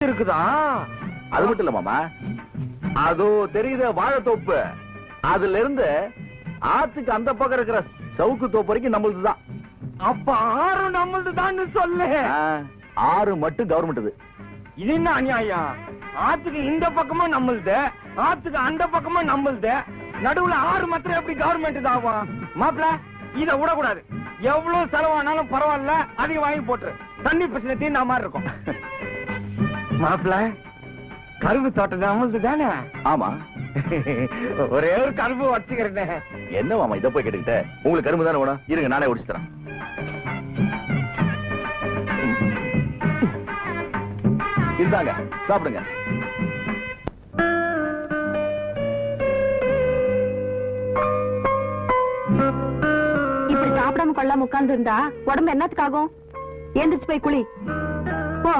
இருக்குதா? அது மட்டும் இல்ல மாமா. அதோ தெரியுத வாழைத்தோப்பு. அதுல இருந்து ஆத்துக்கு அந்த பக்கம் இருக்கிற சவுக்கு தோப்பு வரைக்கும் நம்மளுது தான் அப்ப ஆறு நம்மளது தான் சொல்லு ஆறு மட்டும் கவர்மெண்ட் இது என்ன அநியாயம்? ஆத்துக்கு இந்த பக்கமும் நம்மளுது ஆத்துக்கு அந்த பக்கமும் நம்மளுது. நடுவுல ஆறு மாத்திரம் எப்படி கவர்மெண்ட் ஆகும்? மாப்பிள இத விடக்கூடாது. எவ்வளவு செலவானாலும் பரவாயில்ல அதையும் வாங்கி போட்டுரு. தண்ணி பிரச்சனை தீர்ந்த மாதிரி இருக்கும். மாப்பிள கரும்பு தோட்டம் நம்மளுது தானே? ஆமா. ஒரே ஒரு கரும்பு வச்சுக்கிறேன். என்ன மாமா இத போய் கேட்டுக்கிட்ட? உங்களுக்கு கரும்பு தானே வேணும்? இருங்க நானே ஒடிச்சு தரேன். இந்தாங்க சாப்பிடுங்க. இப்படி சாப்பிடாம கொள்ளாம உட்கார்ந்து இருந்தா உடம்பு என்னத்துக்காகும்? எந்திரிச்சு போய் குளி. போ.